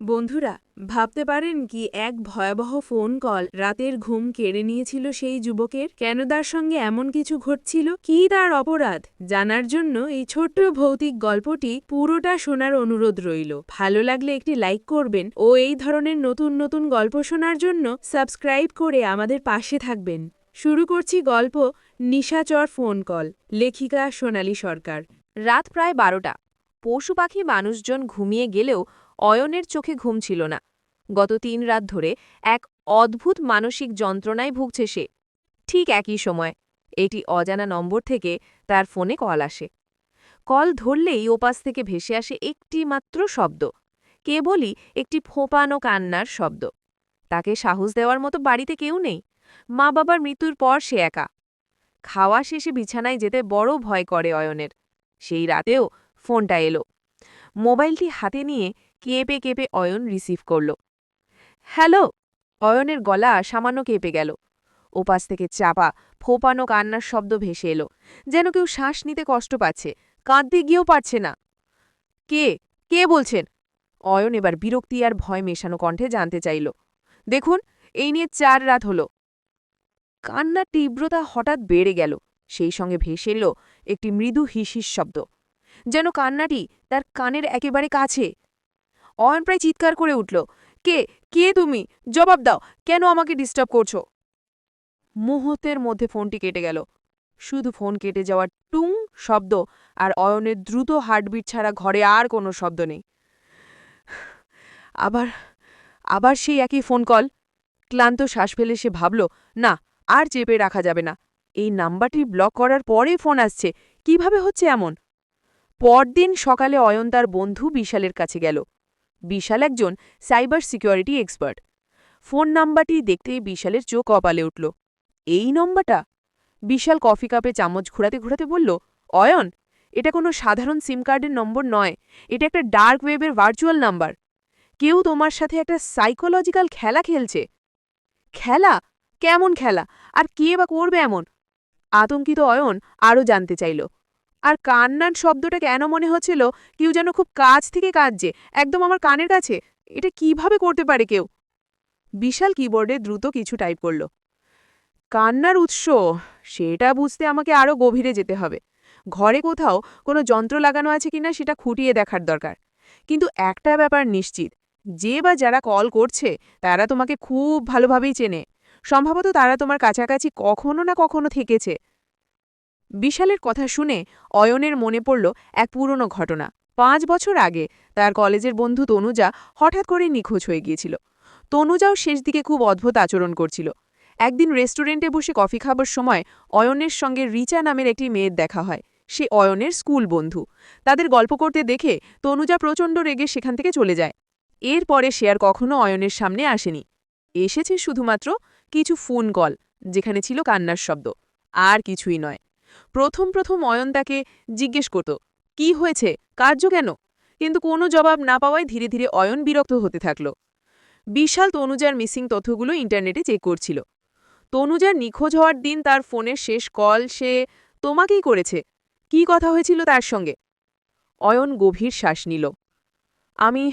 বন্ধুরা, ভাবতে পারেন কি এক ভয়াবহ ফোন কল রাতের ঘুম কেড়ে নিয়েছিল সেই যুবকের? কেন তার সঙ্গে এমন কিছু ঘটছিল? কি তার অপরাধ? জানার জন্য এই ছোট্ট ভৌতিক গল্পটি পুরোটা শোনার অনুরোধ রইল। ভালো লাগলে একটি লাইক করবেন ও এই ধরনের নতুন নতুন গল্প শোনার জন্য সাবস্ক্রাইব করে আমাদের পাশে থাকবেন। শুরু করছি গল্প নিশাচর ফোন কল, লেখিকা সোনালী সরকার। রাত প্রায় বারোটা। পশু পাখি মানুষজন ঘুমিয়ে গেলেও অয়নের চোখে ঘুম ছিল না। গত তিন রাত ধরে এক অদ্ভুত মানসিক যন্ত্রণায় ভুগছে সে। ঠিক একই সময় এটি অজানা নম্বর থেকে তার ফোনে কল আসে। কল ধরলেই ওপাশ থেকে ভেসে আসে একটি মাত্র শব্দ, কেবলই একটি ফোঁপানো কান্নার শব্দ। তাকে সাহস দেওয়ার মতো বাড়িতে কেউ নেই। মা বাবার মৃত্যুর পর সে একা। খাওয়া শেষে বিছানায় যেতে বড় ভয় করে অয়নের। সেই রাতেও ফোনটা এলো। মোবাইলটি হাতে নিয়ে কেঁপে কেঁপে অয়ন রিসিভ করল। হ্যালো! অয়নের গলা সামান্য কেঁপে গেল। ওপাশ থেকে চাপা, ফোপানো কান্নার শব্দ ভেসে এলো। যেন কেউ শ্বাস নিতে কষ্ট পাচ্ছে, কাঁদতে গিয়েও পারছে না। কে? কে বলছেন? অয়ন এবার বিরক্তি আর ভয় মেশানো কণ্ঠে জানতে চাইল। দেখুন, এই নিয়ে চার রাত হলো। কান্নার তীব্রতা হঠাৎ বেড়ে গেল। সেই সঙ্গে ভেসে এলো একটি মৃদু হিসিস শব্দ। যেন কান্নাটি তার কানের একেবারে কাছে। অয়ন প্রায় চিৎকার করে উঠল, কে? কে তুমি? জবাব দাও, কেন আমাকে ডিস্টার্ব করছ? মুহূর্তের মধ্যে ফোনটি কেটে গেল। শুধু ফোন কেটে যাওয়ার টুং শব্দ আর অয়নের দ্রুত হার্টবিট ছাড়া ঘরে আর কোনো শব্দ নেই। আবার আবার সেই একই ফোন কল। ক্লান্ত শ্বাস ফেলে সে ভাবল, না, আর চেপে রাখা যাবে না। এই নাম্বারটি ব্লক করার পরে ফোন আসছে। কীভাবে হচ্ছে এমন? পরদিন সকালে অয়ন তার বন্ধু বিশালের কাছে গেল। বিশাল একজন সাইবার সিকিউরিটি এক্সপার্ট। ফোন নাম্বারটি দেখতে বিশালের চোখ কপালে উঠল। এই নম্বরটা? বিশাল কফি কাপে চামচ ঘোরাতে ঘোরাতে বলল, অয়ন, এটা কোনো সাধারণ সিম কার্ডের নম্বর নয়। এটা একটা ডার্ক ওয়েবের ভার্চুয়াল নাম্বার। কেউ তোমার সাথে একটা সাইকোলজিক্যাল খেলা খেলছে। খেলা? কেমন খেলা? আর কে বা করবে এমন? আতঙ্কিত অয়ন আরও জানতে চাইল। আর কান্নার শব্দটা কেন মনে হচ্ছিল? কেউ যেন খুব কাছ থেকে কাঁদছে। একদম আমার কানের কাছে। এটা কীভাবে করতে পারে কেউ? বিশাল কিবোর্ডে দ্রুত কিছু টাইপ করল। কান্নার উৎস? সেটা বুঝতে আমাকে আরও গভীরে যেতে হবে। ঘরে কোথাও কোনো যন্ত্র লাগানো আছে কিনা সেটা খুঁটিয়ে দেখার দরকার। কিন্তু একটা ব্যাপার নিশ্চিত। যে বা যারা কল করছে, তারা তোমাকে খুব ভালোভাবেই চেনে। সম্ভবত তারা তোমার কাছাকাছি কখনো না কখনো থেকেছে। বিশালের কথা শুনে অয়নের মনে পড়ল এক পুরনো ঘটনা। পাঁচ বছর আগে তার কলেজের বন্ধু তনুজা হঠাৎ করে নিখোঁজ হয়ে গিয়েছিল। তনুজাও শেষ দিকে খুব অদ্ভুত আচরণ করছিল। একদিন রেস্টুরেন্টে বসে কফি খাবার সময় অয়নের সঙ্গে রিচা নামের একটি মেয়ের দেখা হয়। সে অয়নের স্কুল বন্ধু। তাদের গল্প করতে দেখে তনুজা প্রচণ্ড রেগে সেখান থেকে চলে যায়। এরপরে সে আর কখনো অয়নের সামনে আসেনি। এসেছে শুধুমাত্র কিছু ফোন কল, যেখানে ছিল কান্নার শব্দ। আর কিছুই নয়। প্রথম প্রথম অয়ন তাকে জিজ্ঞেস করত, কি হয়েছে? কার্য কেন? কিন্তু কোনো জবাব না পাওয়ায় ধীরে ধীরে অয়ন বিরক্ত হতে থাকল। বিশাল তনুজার মিসিং তথ্যগুলো ইন্টারনেটে চেক করছিল। তনুজার নিখোঁজ হওয়ার দিন তার ফোনের শেষ কল সে তোমাকেই করেছে। কি কথা হয়েছিল তার সঙ্গে? অয়ন গভীর শ্বাস নিল। আমি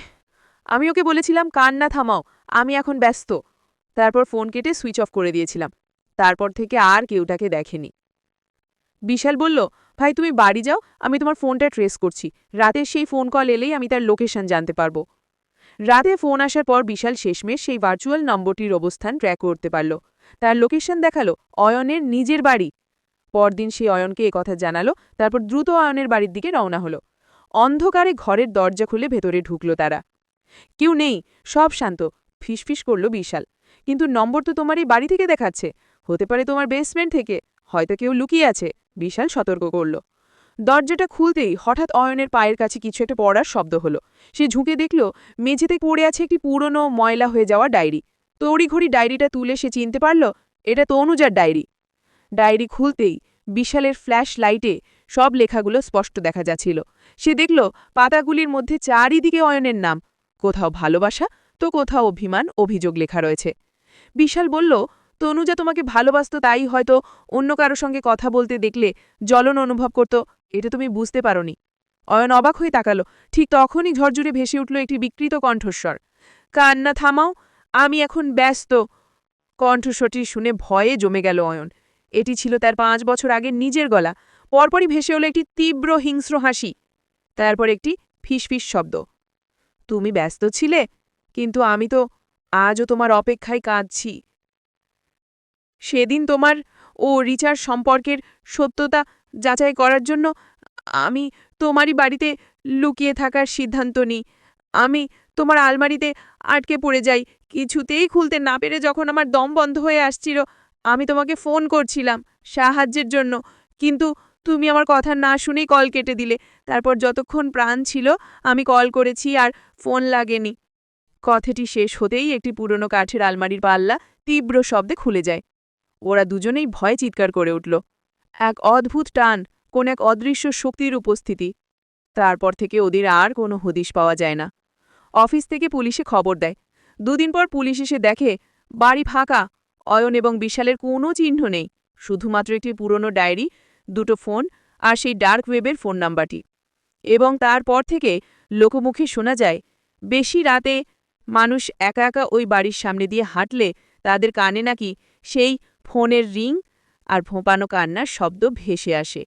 আমি ওকে বলেছিলাম কান্না থামাও, আমি এখন ব্যস্ত। তারপর ফোন কেটে সুইচ অফ করে দিয়েছিলাম। তারপর থেকে আর কেউটাকে দেখেনি। বিশাল বলল, ভাই, তুমি বাড়ি যাও, আমি তোমার ফোনটা ট্রেস করছি। রাতে সেই ফোন কল এলেই আমি তার লোকেশন জানতে পারব। রাতে ফোন আসার পর বিশাল শেষমেশ সেই ভার্চুয়াল নম্বরটির অবস্থান ট্র্যাক করতে পারল। তার লোকেশন দেখাল অয়নের নিজের বাড়ি। পরদিন সে অয়নকে কথা জানালো, তারপর দ্রুত অয়নের বাড়ির দিকে রওনা হলো। অন্ধকারে ঘরের দরজা খুলে ভেতরে ঢুকল তারা। কেউ নেই, সব শান্ত, ফিসফিস করল বিশাল। কিন্তু নম্বর তো তোমার এই বাড়ি থেকে দেখাচ্ছে। হতে পারে তোমার বেসমেন্ট থেকে। হয়তো কেউ লুকিয়ে আছে। বিশাল সতর্ক করল। দরজাটা খুলতেই হঠাৎ অয়নের পায়ের কাছে কিছু একটা পড়ার শব্দ হলো। সে ঝুঁকে দেখল, মেঝেতে পড়ে আছে একটি পুরনো ময়লা হয়ে যাওয়া ডায়েরি। তড়িঘড়ি ডায়েরিটা তুলে সে চিনতে পারল, এটা তনুজার ডায়েরি। ডায়েরি খুলতেই বিশালের ফ্ল্যাশ লাইটে সব লেখাগুলো স্পষ্ট দেখা যাচ্ছিল। সে দেখল, পাতাগুলির মধ্যে চারিদিকে অয়নের নাম। কোথাও ভালোবাসা, তো কোথাও অভিমান, অভিযোগ লেখা রয়েছে। বিশাল বলল তনুজা তোমাকে ভালোবাসত তাই হয়তো অন্য কারও সঙ্গে কথা বলতে দেখলে জ্বলন অনুভব করত, এটা তুমি বুঝতে পারোনি। অয়ন অবাক হয়ে তাকালো, ঠিক তখনই ঝরঝুরে ভেসে উঠল একটি বিকৃত কণ্ঠস্বর। কান্না থামাও, আমি এখন ব্যস্ত। কণ্ঠস্বরটি শুনে ভয়ে জমে গেল অয়ন। এটি ছিল তার পাঁচ বছর আগে নিজের গলা। পরপরই ভেসে হলো একটি তীব্র হিংস্র হাসি। তারপর একটি ফিসফিস শব্দ। তুমি ব্যস্ত ছিলে, কিন্তু আমি তো আজও তোমার অপেক্ষায় কাঁদছি। সেদিন তোমার ও রিচার সম্পর্কের সত্যতা যাচাই করার জন্য আমি তোমারই বাড়িতে লুকিয়ে থাকার সিদ্ধান্ত নিই। আমি তোমার আলমারিতে আটকে পড়ে যাই। কিছুতেই খুলতে না পেরে যখন আমার দম বন্ধ হয়ে আসছিল, আমি তোমাকে ফোন করছিলাম সাহায্যের জন্য। কিন্তু তুমি আমার কথা না শুনেই কল কেটে দিলে। তারপর যতক্ষণ প্রাণ ছিল, আমি কল করেছি আর ফোন লাগেনি। কথাটি শেষ হতেই একটি পুরনো কাঠের আলমারির পাল্লা তীব্র শব্দে খুলে যায়। ওরা দুজনেই ভয়ে চিৎকার করে উঠল। এক অদ্ভুত টান, কোন এক অদৃশ্য শক্তির উপস্থিতি। তারপর থেকে ওদের আর কোনো হদিশ পাওয়া যায় না। অফিস থেকে পুলিশে খবর দেয়। দুদিন পর পুলিশ এসে দেখে, বাড়ি ফাঁকা। অয়ন এবং বিশালের কোনো চিহ্ন নেই। শুধুমাত্র একটি পুরনো ডায়েরি, দুটো ফোন আর সেই ডার্ক ওয়েবের ফোন নাম্বারটি। এবং তারপর থেকে লোকমুখে শোনা যায়, বেশি রাতে মানুষ একা একা ওই বাড়ির সামনে দিয়ে হাঁটলে তাদের কানে নাকি সেই ফোনের রিং আর ভোঁপানো কান্নার শব্দ ভেসে আসে।